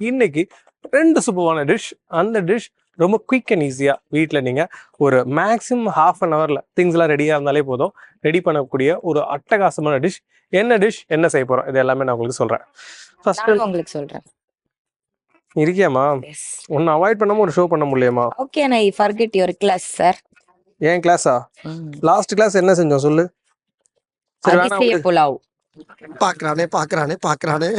இன்னைக்கு ரெண்டு சூப்பரான டிஷ் அந்த டிஷ் ரொம்ப குயிக் அண்ட் ஈஸியாக வீட்டில் நீங்கள் ஒரு மேக்ஸிமம் ஹாஃப் அன் ஹவரில் திங்ஸ்லாம் ரெடியாக இருந்தாலே போதும். ரெடி பண்ணக்கூடிய ஒரு அட்டகாசமான டிஷ் என்ன டிஷ் என்ன செய்ய போகிறோம் இது எல்லாமே நான் உங்களுக்கு சொல்கிறேன் ஃபர்ஸ்ட் உங்களுக்கு சொல்றேன். இருக்கியாமா உன்னை அவாய்ட் பண்ணாம ஒரு ஷோ பண்ண முடியுமா? Okay I forget your class sir ஏன் கிளாஸா லாஸ்ட் கிளாஸ் என்ன செஞ்சோம் சொல்லு? சரி வேணாம். புலாவ். பாக்குறானே பாக்குறானே பாக்குறானே.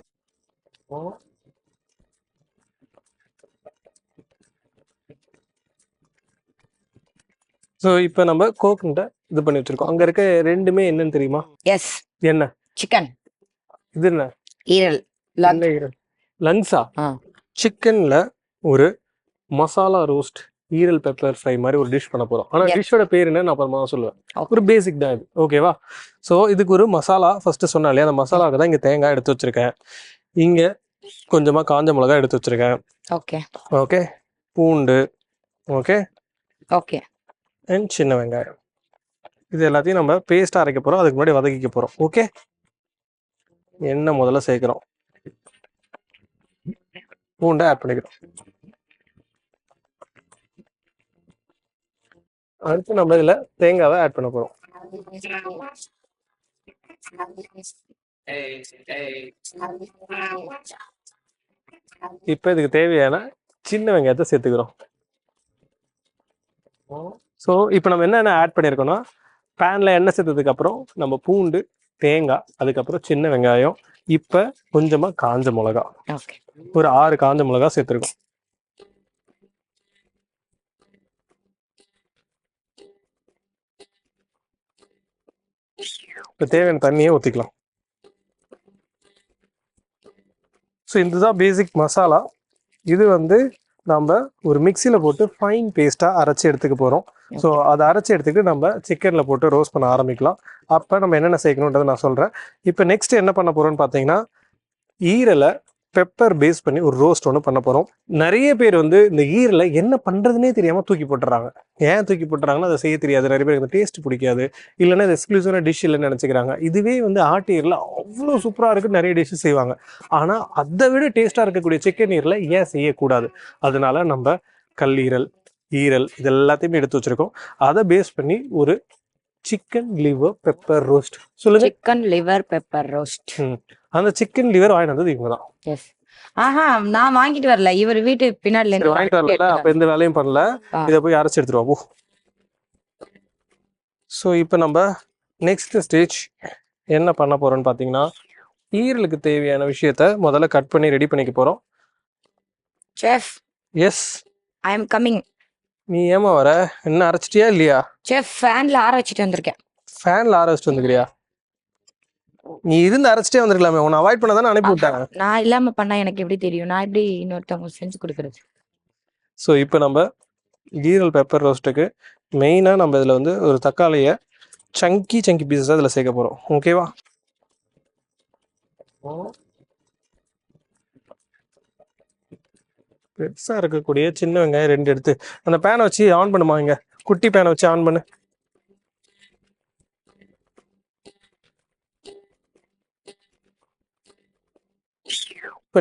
ஸோ இப்போ நம்ம கோகனட்டை இது பண்ணி வச்சிருக்கோம். அங்க இருக்க ரெண்டுமே என்னன்னு தெரியுமா? எஸ் என்ன? சிக்கன் இது என்ன? ஈரல். லங் லங்ஸா. சிக்கன்ல ஒரு மசாலா ரோஸ்ட் ஈரல் பெப்பர் ஃப்ரை மாதிரி ஒரு டிஷ் பண்ண போறோம். ஆனா. டிஷ்ஷோட பேர் என்ன? நான் அப்புறமா சொல்லுவேன். ஒரு பேசிக் தான் இது. ஓகேவா ஸோ இதுக்கு ஒரு மசாலா ஃபர்ஸ்ட் சொன்னா இல்லையா? அந்த மசாலாவுக்கு தான் இங்க தேங்காய் எடுத்து வச்சிருக்கேன். இங்க கொஞ்சமா காஞ்ச மிளகாய் எடுத்து வச்சிருக்கேன். ஓகே ஓகே பூண்டு. ஓகே ஓகே அண்ட் சின்ன வெங்காயம். இது எல்லாத்தையும் நம்ம பேஸ்ட்டாக அரைக்க போகிறோம் அதுக்கு முன்னாடி வதக்கிக்க போகிறோம் ஓகே எண்ணெய் முதல்ல சேர்க்குறோம். பூண்டை ஆட் பண்ணிக்கிறோம். அடுத்து நம்ம இதில் தேங்காவை ஆட் பண்ண போகிறோம் இப்போ இதுக்கு தேவையான சின்ன வெங்காயத்தை சேர்த்துக்கிறோம். ஸோ இப்போ நம்ம என்னென்ன ஆட் பண்ணியிருக்கோம்னா பேனில் எண்ணெய் சேர்த்ததுக்கு அப்புறம் நம்ம பூண்டு தேங்காய் அதுக்கப்புறம் சின்ன வெங்காயம் இப்போ கொஞ்சமாக காஞ்ச மிளகா. ஒரு ஆறு காஞ்ச மிளகா சேர்த்துருக்கோம். இப்போ தேவையான தண்ணியே ஊற்றிக்கலாம் ஸோ இதுதான் பேசிக் மசாலா இது வந்து நம்ம ஒரு மிக்சியில் போட்டு ஃபைன் பேஸ்ட்டாக அரைச்சி எடுத்துக்க போகிறோம் ஸோ அதை அரைச்சி எடுத்துக்கிட்டு நம்ம சிக்கனில் போட்டு ரோஸ்ட் பண்ண ஆரம்பிக்கலாம். அப்போ நம்ம என்னென்ன சேர்க்கணுன்றதை நான் சொல்கிறேன் இப்போ நெக்ஸ்ட் என்ன பண்ண போகிறோம்னு பார்த்தீங்கன்னா ஈரலை பெப்பர் பேஸ் பண்ணி ஒரு ரோஸ்ட் ஒன்று பண்ண போகிறோம் நிறைய பேர் வந்து இந்த ஈரலை என்ன பண்ணுறதுனே தெரியாமல் தூக்கி போட்டுறாங்க. ஏன் தூக்கி போட்டுறாங்கன்னா அதை செய்ய தெரியாது. நிறைய பேருக்கு டேஸ்ட் பிடிக்காது. இல்லைன்னா இது எக்ஸ்க்ளூசிவான டிஷ் இல்லைன்னு நினச்சிக்கிறாங்க. இதுவே வந்து ஆட்டு ஈரல அவ்வளோ சூப்பராக இருக்கு நிறைய டிஷ் செய்வாங்க. ஆனால் அதை விட டேஸ்ட்டாக இருக்கக்கூடிய சிக்கன் ஈரலை ஏன் செய்யக்கூடாது? அதனால நம்ம கல்லீரல் ஈரல் இது எல்லாத்தையுமே எடுத்து வச்சிருக்கோம். அதை பேஸ் பண்ணி ஒரு சிக்கன் லிவர் பெப்பர் ரோஸ்ட் சொல்லுங்க. சிக்கன் லிவர் பெப்பர் ரோஸ்ட் அந்த சிக்கன் லிவர் வாங்கிட்டு வந்தது இவங்க தான் ஆஹா நான் வாங்கிட்டு வரல. இவர் வீட்டு பின்னாடில இருந்து வாங்கிட்டு வரல. அப்ப எந்த வேலையும் பண்ணல. இதை போய் அரைச்சு எடுத்துருவா போ. ஸோ இப்போ நம்ம நெக்ஸ்ட் ஸ்டேஜ் என்ன பண்ண போறோம்னு பார்த்தீங்கன்னா ஈரலுக்கு தேவையான விஷயத்த முதல்ல கட் பண்ணி ரெடி பண்ணிக்க போறோம். Chef yes I am coming நீ ஏமா வர? என்ன அரைச்சிட்டியா இல்லையா? செஃப் ஃபேன்ல ஆற வச்சுட்டு வந்திருக்கேன். ஃபேன்ல ஆற வச்சுட்டு வந்துக்கிறியா நீ இருந்து அரைச்சிட்டே வந்திருக்கலாமே. உன்னை அவாய்ட் பண்ண தானே அனுப்பி விட்டாங்க. நான் இல்லாம பண்ணா எனக்கு எப்படி தெரியும்? நான் எப்படி இன்னொருத்தவங்க செஞ்சு கொடுக்கறது? ஸோ இப்போ நம்ம ஈரல் பெப்பர் ரோஸ்ட்டுக்கு மெயினாக நம்ம இதில் வந்து ஒரு தக்காளியை சங்கி சங்கி பீசஸாக இதில் சேர்க்க போகிறோம் ஓகேவா பெருசாக இருக்கக்கூடிய சின்ன வெங்காயம் ரெண்டு எடுத்து அந்த பேனை வச்சு ஆன் பண்ணுமா இங்க? குட்டி பேனை வச்சு ஆன் பண்ணு.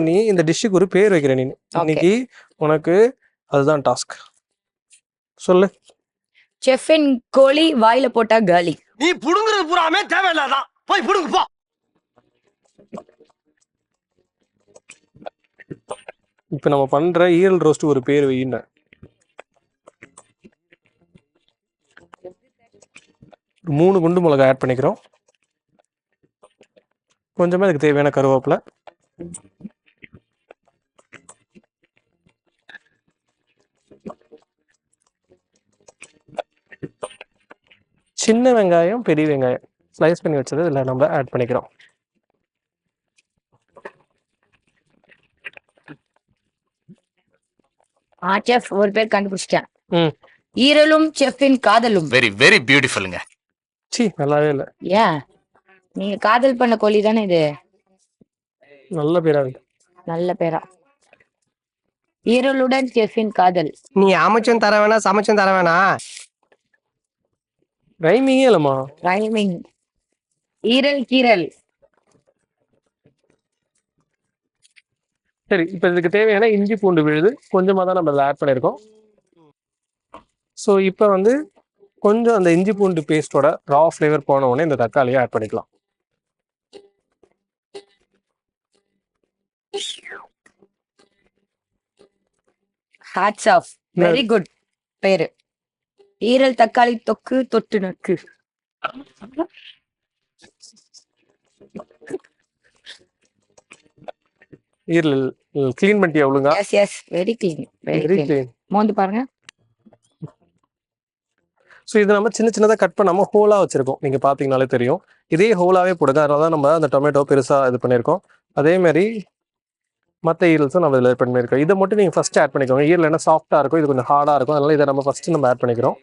நீ இந்த டிஷ்ஷுக்கு ஒரு பேர் வைக்கிற நீ இன்னைக்கு உனக்கு அதுதான் டாஸ்க். சொல்லு. செஃபின் கோழி வாயில போட்டா காலி நீ புடுங்குறது பூராமே தேவையில்லாதான் போய் புடுங்கு போ. இப்போ நம்ம பண்ற ஈரல் ரோஸ்ட் ஒரு பேர் வையின மூணு குண்டு மிளகாய் ஆட் பண்ணிக்கிறோம். கொஞ்சமா அதுக்கு தேவையான கருவேப்பிலை. சின்ன வெங்காயம் பெரிய வெங்காயம். ஸ்லைஸ் பண்ணி வச்சது இதில் நம்ம ஆட் பண்ணிக்கிறோம். ஆ செஃப் ஒரு பேர் கண்டுபிடிச்சிட்டேன். ம். ஈரலும் செஃபின் காதலும். வெரி வெரி பியூட்டிஃபுல்லுங்க சி நல்லாவே இல்லை. ஏன் நீங்க காதல் பண்ண கோழி தானே இது? நல்ல பேரா இருக்கு நல்ல பேரா. ஈரலுடன் செஃபின் காதல். நீ அமைச்சும் தர வேணா சமைச்சும் தர வேணா ரைமிங்கே இல்லைம்மா. ரைமிங் ஈரல் கீரல். சரி இப்போ இதுக்கு தேவையான இஞ்சி பூண்டு விழுது. கொஞ்சமாக தான் நம்ம இதில் ஆட் பண்ணியிருக்கோம். ஸோ இப்போ வந்து கொஞ்சம் அந்த இஞ்சி பூண்டு பேஸ்ட்டோட ரா ஃப்ளேவர் போன உடனே இந்த தக்காளியை ஆட் பண்ணிக்கலாம். ஹேட்ஸ் ஆஃப் வெரி குட் பேரு. ஈரல் தக்காளி தொக்கு தொட்டு நக்கு ஈரல் க்ளீன் பண்ணிட்டியா ஒழுங்கா? Yes yes very clean very clean மோந்து பாருங்க. ஸோ இது நம்ம சின்ன சின்னதாக கட் பண்ணாமல் ஹோலாக வச்சுருக்கோம். நீங்கள் பார்த்தீங்கனாலே தெரியும். இதே ஹோலாகவே போடுங்க. அதனால தான் நம்ம அந்த டொமேட்டோ பெருசாக இது பண்ணியிருக்கோம். அதே மாதிரி மற்ற ஈரல்ஸும் நம்ம இதில் பண்ணியிருக்கோம். இதை மட்டும் நீங்கள் ஃபஸ்ட்டு ஆட் பண்ணிக்கோங்க. ஈரல் என்ன சாஃப்ட்டாக இருக்கும் இது கொஞ்சம் ஹார்டாக இருக்கும் அதனால இதை நம்ம ஃபஸ்ட்டு நம்ம ஆட் பண்ணிக்கிறோம்.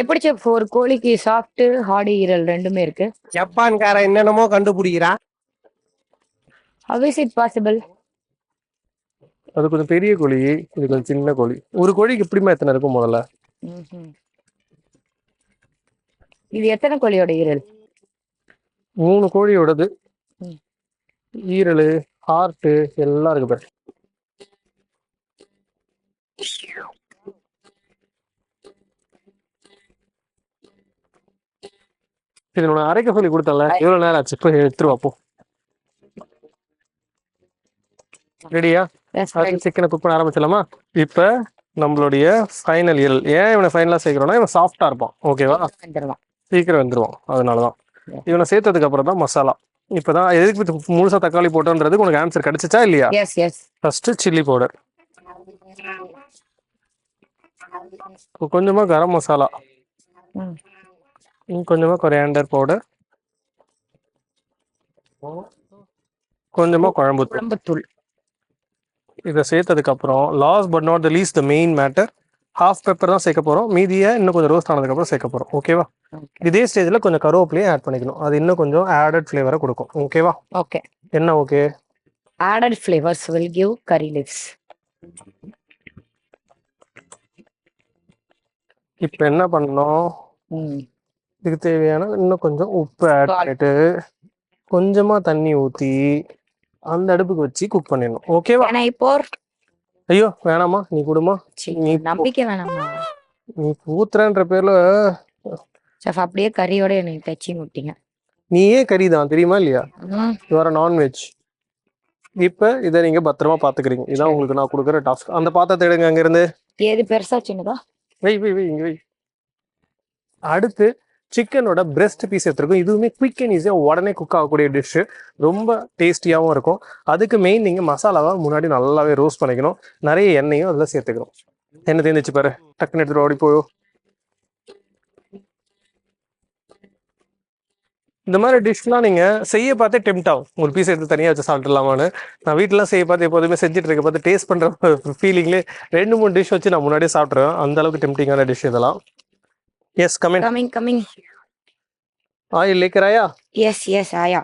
எப்படி ஒரு கோழிக்கு சாஃப்ட் ஹார்டு ஈரல் ரெண்டுமே இருக்கு. ஜப்பான்காரன் என்னென்னமோ கண்டுபிடிக்கிறான் ஹவ் இஸ் இட் பாசிபிள் அது கொஞ்சம் பெரிய கோழி இது கொஞ்சம் சின்ன கோழி. ஒரு கோழிக்கு எப்படிமா எத்தனை இருக்கும் முதல்ல? இது எத்தனை கோழியோட ஈரல்? மூணு கோழியோடது. ஈரல் ஹார்ட்டு எல்லாம் இருக்கு பாரு. இது நான் அரைக்க சொல்லி கொடுத்தல எவ்வளவு நேரம் ஆச்சு? இப்போ எடுத்துரு அப்போ ரெடியா. சிக்கனை குக் பண்ண ஆரம்பிச்சிடலாமா? இப்போ நம்மளுடைய ஃபைனல் ஈரல் ஏன் இவனை ஃபைனலாக சேர்க்குறோம்னா இவன் சாஃப்டாக இருப்பான். ஓகேவா சீக்கிரம் வந்துருவான். அதனால தான் Yeah. இவனை சேர்த்ததுக்கு அப்புறம் தான் மசாலா. இப்போதான் எதுக்கு முழுசா தக்காளி போட்டோன்றதுக்கு உனக்கு ஆன்சர் கிடைச்சிச்சா இல்லையா? ஃபர்ஸ்ட் சில்லி பவுடர் கொஞ்சமா கரம் மசாலா. ம். இன்னும் கொஞ்சமா கொரியாண்டர் பவுடர் கொஞ்சமா குழம்பு தூள் குழம்புத்தூள். இதை சேர்த்ததுக்கு அப்புறம் last but not the least the main matter half pepper தான் சேர்க்க போறோம். மீதியை இன்னும் கொஞ்சம் ரோஸ்ட் ஆனதுக்கு அப்புறம் சேர்க்க போறோம். ஓகேவா இதே ஸ்டேஜ்ல கொஞ்சம் கருவேப்பிலையும் ஆட் பண்ணிக்கணும். அது இன்னும் கொஞ்சம் ஆடட் ஃப்ளேவரை கொடுக்கும். ஓகேவா ஓகே என்ன okay added flavors will give curry leaves. இப்போ என்ன பண்ணணும்? இதுக்கு தேவையான இன்னும் கொஞ்சம் உப்பு ஆட். பண்ணிட்டு கொஞ்சமா தண்ணி ஊத்தி அந்த அடுப்புக்கு வச்சு குக் பண்ணிடணும். ஓகேவா pour ஐயோ வேணாமா நீ கொடுமா. நீ. நம்பிக்கை வேணாமா நீ ஊத்துறன்ற பேர்ல செஃப் அப்படியே கறியோட எனக்கு தச்சி விட்டீங்க நீயே கறி தான் தெரியுமா இல்லையா? யுவர் நான்வெஜ் இப்போ இதை நீங்க பத்திரமா பாத்துக்கிறீங்க. இதான் உங்களுக்கு நான் கொடுக்குற டாஸ்க் அந்த பாத்திரத்தை எடுங்க அங்க இருந்து ஏது பெருசா சின்னதா? வை வை வை இங்க வை. அடுத்து சிக்கனோட பிரெஸ்ட் பீஸ் எடுத்துருக்கோம். இதுவுமே குயிக் அண்ட் ஈஸியாக உடனே குக் ஆகக்கூடிய டிஷ்ஷு ரொம்ப டேஸ்டியாகவும் இருக்கும். அதுக்கு மெயின் நீங்கள் மசாலாவை முன்னாடி நல்லாவே ரோஸ்ட் பண்ணிக்கணும். நிறைய எண்ணெயும் அதில் சேர்த்துக்கணும். எண்ணெய் தேர்ந்துச்சு பாரு. டக்குன்னு எடுத்துகிட்டு ஓடி போயோ இந்த மாதிரி டிஷ்லாம் நீங்கள் செய்ய பார்த்தே டெம்ட் ஆகும். ஒரு பீஸ் எடுத்து தனியாக வச்சு சாப்பிட்றலாமான்னு நான் வீட்டிலாம் செய்ய பார்த்து எப்போதுமே செஞ்சுட்டு இருக்க பார்த்து டேஸ்ட் பண்ணுற ஃபீலிங்லேயே ரெண்டு மூணு டிஷ் வச்சு நான் முன்னாடியே சாப்பிட்ருவேன் அந்த அளவுக்கு டெம்டிங்கான டிஷ் இதெல்லாம். Yes comment coming coming oil lacquer ஆயா எஸ் எஸ் ஆயா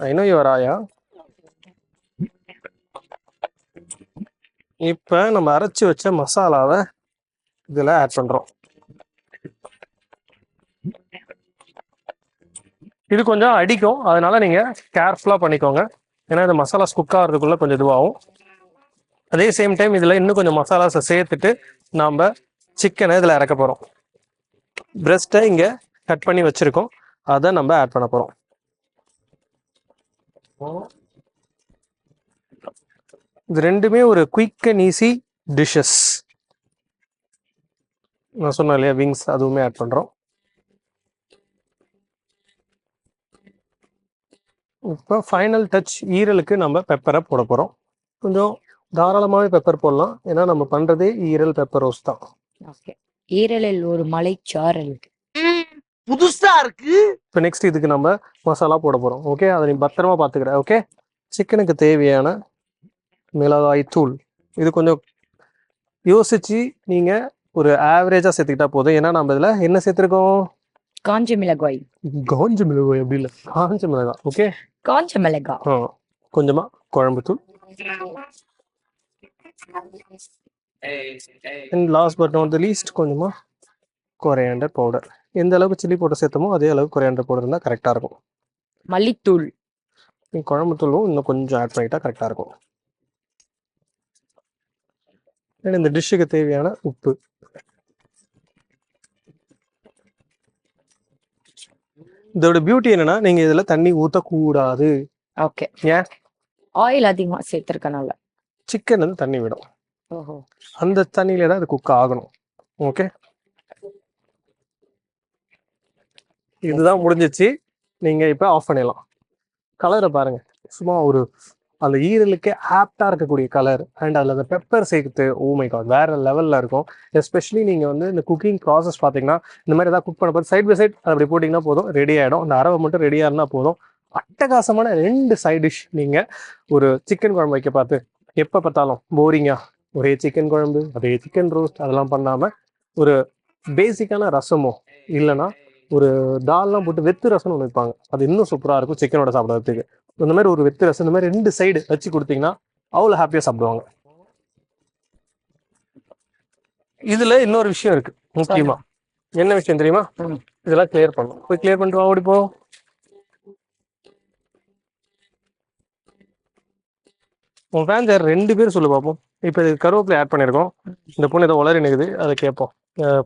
ஐ நோ யுவர் ஆயா இப்போ நம்ம அரைச்சி வச்ச மசாலாவை இதில் ஆட் பண்ணுறோம் இது கொஞ்சம் அடிக்கும். அதனால நீங்கள் கேர்ஃபுல்லாக பண்ணிக்கோங்க. ஏன்னா இந்த மசாலாஸ் குக் ஆகிறதுக்குள்ள கொஞ்சம் இதுவாகும். அதே சேம் டைம் இதில் இன்னும் கொஞ்சம் மசாலாஸை சேர்த்துட்டு நாம் சிக்கனை இதில் இறக்க போகிறோம் பிரஸ்ட்டை இங்கே கட் பண்ணி வச்சுருக்கோம். அதை நம்ம ஆட் பண்ண போகிறோம் இது ரெண்டுமே ஒரு குயிக் அண்ட் ஈஸி டிஷ்ஷஸ் நான் சொன்னேன் இல்லையா விங்ஸ் அதுவுமே ஆட் பண்ணுறோம் இப்போ ஃபைனல் டச் ஈரலுக்கு நம்ம பெப்பரை போட போகிறோம் கொஞ்சம் தாராளமாகவே பெப்பர் போடலாம். ஏன்னா நம்ம பண்ணுறதே ஈரல் பெப்பர் ரோஸ் தான். ஓகே ஈரலில் ஒரு மலைச்சாரல். புதுசா இருக்கு. இப்போ நெக்ஸ்ட் இதுக்கு நம்ம மசாலா போட போகிறோம் ஓகே அதை நீ பத்திரமா பார்த்துக்கிற. ஓகே சிக்கனுக்கு தேவையான மிளகாய் தூள். இது கொஞ்சம் யோசிச்சு நீங்கள் ஒரு ஆவரேஜாக சேர்த்துக்கிட்டா போதும். ஏன்னா நம்ம இதில் என்ன சேர்த்துருக்கோம்? காஞ்ச மிளகாய். காஞ்ச மிளகாய் அப்படி இல்லை? காஞ்ச மிளகாய். ஓகே காஞ்ச மிளகாய். ஆ கொஞ்சமாக குழம்பு தூள் and last but not the least கொஞ்சமாக கொரையாண்டர் பவுடர் எந்த அளவுக்கு சில்லி பவுடர் சேர்த்தமோ அதே அளவுக்கு கொரையாண்டர் பவுடர் இருந்தால் கரெக்டாக இருக்கும். மல்லித்தூள். குழம்பு தூளும் இன்னும் கொஞ்சம் ஆட் பண்ணிட்டா கரெக்டாக இருக்கும். And இந்த டிஷ்ஷுக்கு தேவையான உப்பு. இதோட பியூட்டி என்னன்னா நீங்க இதுல தண்ணி ஊத்தக்கூடாது. ஓகே ஏன்? ஆயில் அதிகமா சேர்த்திருக்கனால. சிக்கன் வந்து தண்ணி விடும். அந்த தண்ணியில தான் அது குக் ஆகணும். ஓகே இதுதான் முடிஞ்சிச்சு. நீங்க இப்ப ஆஃப் பண்ணிடலாம். கலரை பாருங்க. சும்மா ஒரு அந்த ஈரலுக்கு ஆப்டா இருக்கக்கூடிய கலர் அண்ட் அதுல அந்த பெப்பர் சேர்த்து ஓ மை காட் வேற லெவல்ல இருக்கும். எஸ்பெஷலி நீங்க வந்து இந்த குக்கிங் ப்ராசஸ் பாத்தீங்கன்னா இந்த மாதிரி ஏதாவது குக் பண்ண போது சைட் பை சைட் அப்படி போட்டிங்கன்னா போதும் ரெடி ஆயிடும். அந்த அரவை மட்டும் ரெடியா இருந்தா போதும். அட்டகாசமான ரெண்டு சைட் டிஷ் நீங்க ஒரு சிக்கன் குழம்பு வைக்க பார்த்து எப்ப பார்த்தாலும் போரிங்கா ஒரே சிக்கன் குழம்பு அதே சிக்கன் ரோஸ்ட் அதெல்லாம் பண்ணாம ஒரு பேசிக்கான ரசமோ இல்லைன்னா ஒரு தால்லாம் போட்டு வெத்து ரசம் ஒன்று வைப்பாங்க. அது இன்னும் சூப்பரா இருக்கும் சிக்கனோட சாப்பிட்றதுக்கு. இந்த மாதிரி ஒரு வெத்து ரசம் இந்த மாதிரி ரெண்டு சைடு வச்சு கொடுத்தீங்கன்னா அவ்வளோ ஹாப்பியா சாப்பிடுவாங்க. இதுல இன்னொரு விஷயம் இருக்கு முக்கியமா. என்ன விஷயம் தெரியுமா. இதெல்லாம் கிளியர் பண்ணணும். போய் கிளியர் பண்ணிட்டு ஓடி போ. உன் ஃபேன்ஸ் யார் ரெண்டு பேர் சொல்லு பார்ப்போம் இப்போ இது கருவேப்பிலை ஆட் பண்ணியிருக்கோம் இந்த பொண்ணு ஏதோ உளறி நிக்குது. அதை கேட்போம்.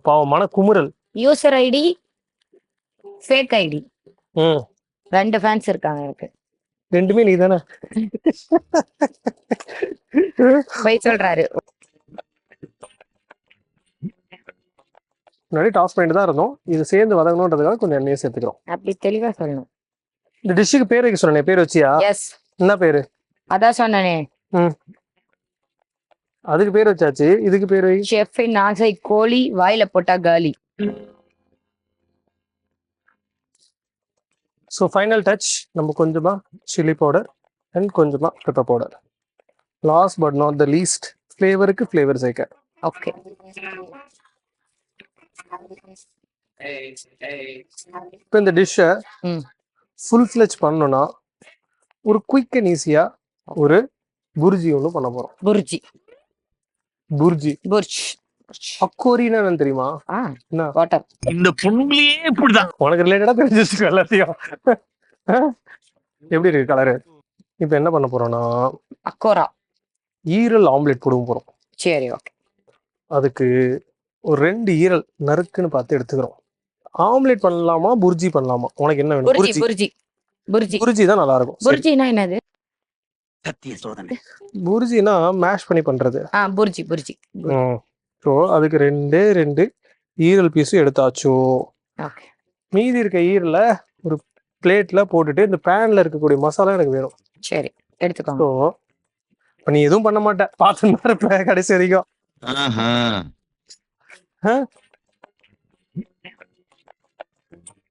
பாவமான குமுறல். யூசர் ஐடி ஃபேக் ஐடி ம். ரெண்டு ஃபேன்ஸ் இருக்காங்க எனக்கு. ரெண்டுமே நீ தானே? போய் சொல்றாரு. முன்னாடி டாஸ் பண்ணிட்டு தான் இருந்தோம். இது சேர்ந்து வதங்கணுன்றதுக்காக கொஞ்சம் எண்ணெயை சேர்த்துக்கிறோம். அப்படி தெளிவா சொல்லணும். இந்த டிஷ்ஷுக்கு பேர் வைக்க சொன்னேன். பேர் வச்சியா? எஸ் என்ன பேரு? அதான் சொன்னனே. அதுக்கு பேர் வச்சாச்சு. இதுக்கு பேர் வை. ஷெஃபின் ஆசை கோழி வாயில போட்டா காலி ஸோ ஃபைனல் டச் நம்ம கொஞ்சமா சில்லி பவுடர் அண்ட் கொஞ்சமா pepper powder last but not the least ஃப்ளேவருக்கு flavour சேர்க்க. ஓகே இப்போ இந்த டிஷ்ஷை. ஃபுல் ஃப்ளெச் பண்ணணும்னா ஒரு குயிக் அண்ட் ஈஸியா ஒரு புர்ஜி ஒன்று பண்ண போறோம். புர்ஜி புர்ஜி புர்ஜ் அக்கோரின்னா என்னன்னு தெரியுமா? என்ன? வாட்டர். இந்த பொண்ணுங்களே இப்படிதான். உனக்கு ரிலேட்டடா தெரிஞ்சு வச்சுக்கோ எல்லாத்தையும்? எப்படி இருக்கு கலரு இப்போ என்ன பண்ண போறோம்னா அக்கோரா. ஈரல் ஆம்லெட் போடுவோம் போறோம். சரி ஓகே. அதுக்கு ஒரு ரெண்டு ஈரல் நறுக்குன்னு பார்த்து எடுத்துக்கிறோம். ஆம்லெட் பண்ணலாமா புர்ஜி பண்ணலாமா? உனக்கு என்ன வேணும்? புர்ஜி புர்ஜி புர்ஜி தான் நல்லா இருக்கும். புர்ஜினா என்னது? சத்திய சோதனை புர்ஜினா மேஷ் பண்ணி பண்றது ஆ புர்ஜி புர்ஜி ஸோ அதுக்கு ரெண்டே ரெண்டு ஈரல் பீஸும் எடுத்தாச்சோ ஓகே மீதி இருக்க ஈரல ஒரு பிளேட்ல போட்டுட்டு இந்த பேன்ல இருக்கக்கூடிய மசாலா எனக்கு வேணும் சரி எடுத்துக்கோங்க ஸோ இப்போ நீ எதுவும் பண்ண மாட்ட பார்த்துன்னு தான் இருப்ப கடைசி வரைக்கும்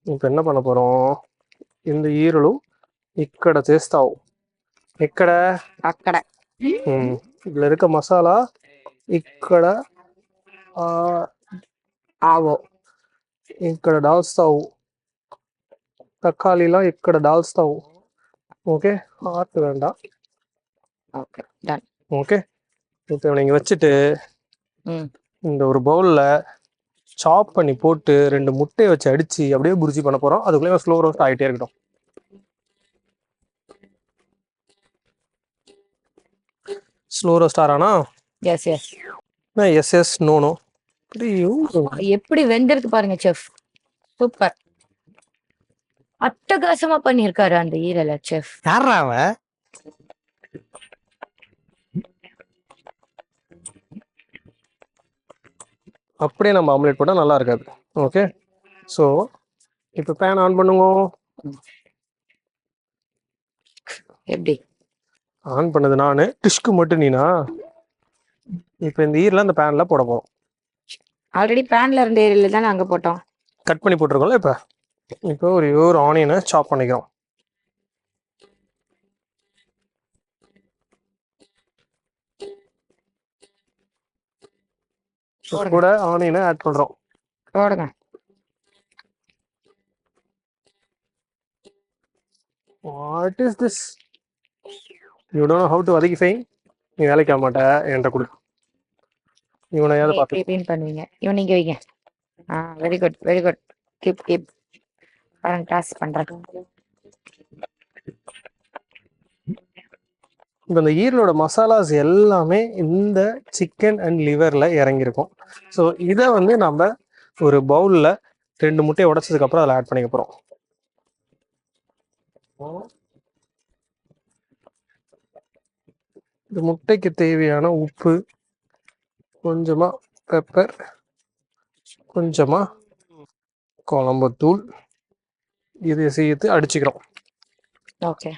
இப்போ என்ன பண்ண போறோம் இந்த ఈరులు ఇక్కడ చేస్తావు ఇక్కడ అక్కడ ఉమ్, இதுல இருக்க மசாலா ఇక్కడ ఆ, ఆవో ఇక్కడ డాల్స్తావు தக்காளிலாம் ఇక్కడ டால்ஸ்தாவு ஓகே ஆர்ட் வேண்டாம் ఓకే డన్ ஓகே இப்போ நீங்கள் வச்சுட்டு ம் இந்த ஒரு பவுலில் சாப் பண்ணி போட்டு ரெண்டு முட்டையை வச்சு அடிச்சு அப்படியே புரிஜி பண்ண போகிறோம் அதுக்குள்ளே ஸ்லோ ரோஸ்ட் ஆகிட்டே இருக்கட்டும் roast ஆறானா yes yes yes yes no no எப்படி வெந்திருக்கு பாருங்க செஃப். சூப்பர். அட்டகாசமா பண்ணிருக்காரு அந்த ஈரல செஃப். யாரா அவன்? அப்படியே நம்ம ஆம்லேட் போட்டால் நல்லா இருக்காது. ஓகே ஸோ இப்போ பேன் ஆன் பண்ணுங்க. எப்படி? ஆன் பண்ணது நான். டிஷ்க்கு மட்டும் நீனா? இப்போ இந்த ஈரில் அந்த பேனில் போட போகிறோம் ஆல்ரெடி பேன்ல இருந்த ஈரல தானே அங்க போட்டோம். கட் பண்ணி போட்டிருக்கோம்ல இப்போ? இப்போ ஒரு ஒரு ஆனியனை சாப் பண்ணிக்கிறோம். கூட ஆனியனை ஆட் பண்ணுறோம் போடுங்க. What is this you don't how to வதக்கி ஃபைன் நீ வேலைக்கு ஆக மாட்ட. என்கிட்ட கொடு. இவனையாவது நீங்க பார்த்து இப்படின்னு பண்ணுவீங்க இவன் நீங்க வைங்க. ஆ very good very good keep keep பாருங்க டாஸ் பண்றேன். இப்போ இந்த ஈரலோட மசாலாஸ் எல்லாமே இந்த சிக்கன் அண்ட் லிவரில் இறங்கியிருக்கும். ஸோ இதை வந்து நம்ம ஒரு பவுலில் ரெண்டு முட்டையை உடைச்சதுக்கப்புறம் அதில் ஆட் பண்ணிக்க போகிறோம் இந்த முட்டைக்கு தேவையான உப்பு கொஞ்சமாக பெப்பர் கொஞ்சமாக குழம்புத்தூள் இதை சேர்த்து அடிச்சுக்கிறோம். ஓகே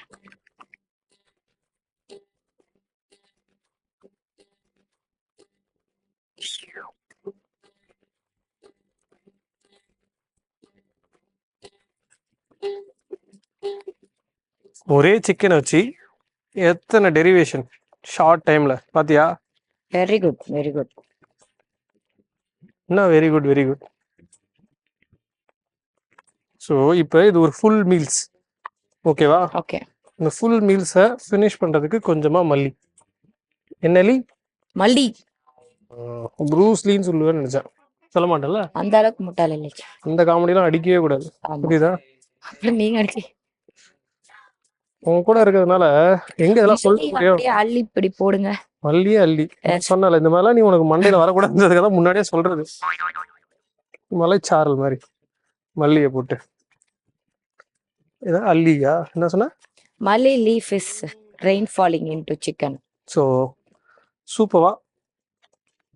ஒரே சிக்கனை வச்சு எத்தனை டெரிவேஷன் ஷார்ட் டைமில் பார்த்தியா வெரி குட் வெரி குட் என்ன very good very good so இப்போ இது ஒரு ஃபுல் மீல்ஸ் ஓகேவா ஓகே இந்த ஃபுல் மீல்ஸை ஃபினிஷ் பண்ணுறதுக்கு கொஞ்சமாக மல்லி. என்னலி மல்லி. ப்ரூஸ்லின்னு சொல்லுவேன்னு நினச்சேன். சொல்ல மாட்டேன்ல அந்த அளவுக்கு முட்டாள் இல்லை இந்த காமெடிலாம் அடிக்கவே கூடாது. புரியுதா? நீங்க அடிச்சு உங்க கூட இருக்கிறதுனால எங்க இதெல்லாம் சொல்ல முடியும்? அள்ளி இப்படி போடுங்க. மல்லியே அள்ளி. சொன்னல இந்த மாதிரிலாம் நீ உனக்கு மண்டையில வரக்கூடாதுன்றதுக்காக தான் முன்னாடியே சொல்றது. மலைச்சாரல் மாதிரி. மல்லியை போட்டு. இதான் அல்லியா என்ன சொன்ன? மல்லி leaf is rain falling into chicken so சூப்பராக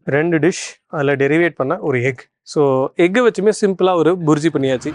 ரெண்டு டிஷ் அதில் டெரிவேட் பண்ண ஒரு எக் ஸோ எக்கை வச்சுமே சிம்பிளாக ஒரு புர்ஜி பண்ணியாச்சு.